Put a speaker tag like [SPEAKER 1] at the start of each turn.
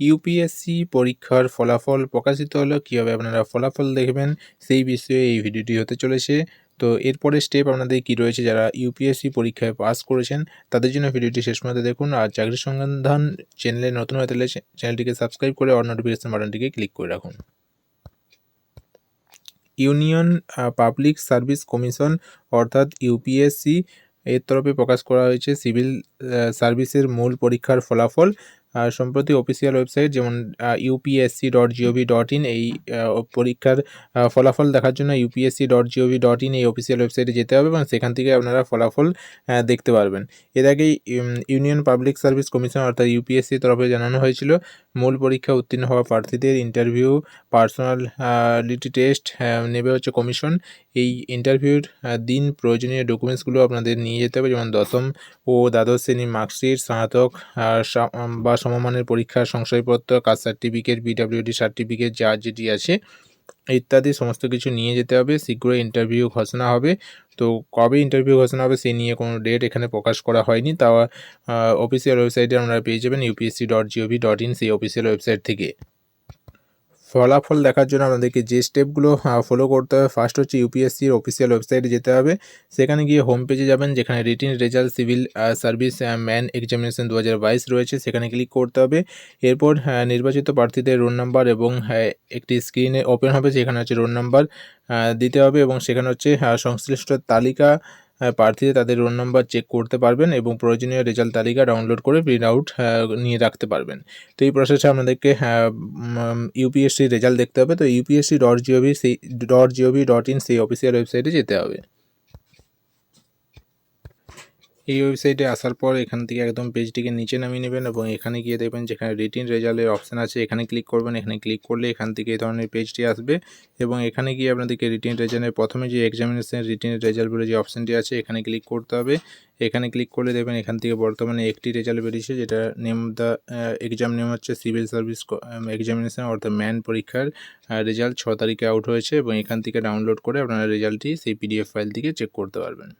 [SPEAKER 1] UPSC পরীক্ষার ফলাফল প্রকাশিত হলো, কীভাবে আপনারা ফলাফল দেখবেন সেই বিষয়ে এই ভিডিওটি হতে চলেছে। তো এরপরে স্টেপ আপনাদের কি রয়েছে যারা ইউপিএসসি পরীক্ষায় পাস করেছেন, তাদের জন্য ভিডিওটি শেষ পর্যন্ত দেখুন। আর চাকরি সন্ধান চ্যানেলে নতুন হয়ে থাকলে চ্যানেলটিকে সাবস্ক্রাইব করে অল নোটিফিকেশন বাটনটিকে ক্লিক করে রাখুন। ইউনিয়ন পাবলিক সার্ভিস কমিশন অর্থাৎ ইউপিএসসি এর তরফে প্রকাশ করা হয়েছে সিভিল সার্ভিসের মূল পরীক্ষার ফলাফল। সম্প্রতি অফিসিয়াল ওয়েবসাইট যেমন UPSC dot gov dot in এই পরীক্ষার ফলাফল দেখার জন্য UPSC dot gov dot in এই অফিসিয়াল ওয়েবসাইটে যেতে হবে এবং সেখান থেকে আপনারা ফলাফল দেখতে পারবেন। এর আগে ইউনিয়ন পাবলিক সার্ভিস কমিশন অর্থাৎ ইউপিএসসির তরফে জানানো হয়েছিল, মূল পরীক্ষা উত্তীর্ণ হওয়া প্রার্থীদের ইন্টারভিউ পার্সোনাল পার্সোনালিটি টেস্ট নেবে হচ্ছে কমিশন এই ইন্টারভিউর দিন প্রয়োজনীয় ডকুমেন্টসগুলো আপনাদের নিয়ে যেতে হবে, যেমন দশম ও দ্বাদশ শ্রেণির মার্কশিট স্নাতক বা সমমানের পরীক্ষার সংশয়পত্র, কাস্ট সার্টিফিকেট বিডাব্লিউডি সার্টিফিকেট, যা যেটি আছে ইত্যাদি সমস্ত কিছু নিয়ে যেতে হবে। শীঘ্রই ইন্টারভিউ ঘোষণা হবে। তো কবে ইন্টারভিউ ঘোষণা হবে সে নিয়ে কোনো ডেট এখানে প্রকাশ করা হয়নি। তা অফিসিয়াল ওয়েবসাইটে আপনারা পেয়ে যাবেন UPSC dot gov dot in সেই অফিসিয়াল ওয়েবসাইট থেকে। ফলাফল দেখার জন্য আপনাদেরকে যে স্টেপগুলো ফলো করতে হবে ফার্স্ট হচ্ছে ইউপিএসসির অফিসিয়াল ওয়েবসাইটে যেতে হবে। সেখানে গিয়ে হোম পেজে যাবেন, যেখানে written result civil service mains examination দু হাজার বাইশ রয়েছে, সেখানে ক্লিক করতে হবে। এরপর নির্বাচিত প্রার্থীদের রোল নাম্বার এবং একটি স্ক্রিনে ওপেন হবে, যেখানে হচ্ছে রোল নাম্বার দিতে হবে এবং সেখানে হচ্ছে সংশ্লিষ্ট তালিকা প্রার্থীদের তাদের রোল নাম্বার চেক করতে পারবেন এবং প্রয়োজনীয় রেজাল্ট তালিকা ডাউনলোড করে প্রিন্ট আউট নিয়ে রাখতে পারবেন। তো এই প্রসেসে আপনাদেরকে ইউপিএসসির রেজাল্ট দেখতে হবে। তো ইউপিএসসি ডট জিওভি সেই ডট জিওভি ডট ইন সেই অফিসিয়াল ওয়েবসাইটে যেতে হবে। এই ওয়েবসাইটে আসার পর এখান থেকে একদম পেজটিকে নিচে নামিয়ে নেবেন এবং এখানে গিয়ে দেখবেন যেখানে রিটিন রেজাল্টের অপশান আছে, এখানে ক্লিক করবেন। এখানে ক্লিক করলে এখান থেকে এই ধরনের পেজটি আসবে এবং এখানে গিয়ে আপনাদেরকে রিটিন রেজাল্টের প্রথমে যে এক্সামিনেশন রিটিন রেজাল্ট বলে যে অপশানটি আছে, এখানে ক্লিক করতে হবে। এখানে ক্লিক করলে দেখবেন এখান থেকে বর্তমানে একটি রেজাল্ট বেরিয়েছে, যেটা নেম দ্য এক্সাম নেম হচ্ছে সিভিল সার্ভিস এক্সামিনেশন অর্থাৎ ম্যান পরীক্ষার রেজাল্ট ছ তারিখে আউট হয়েছে এবং এখান থেকে ডাউনলোড করে আপনারা রেজাল্টটি সেই পিডিএফ ফাইল থেকে চেক করতে পারবেন।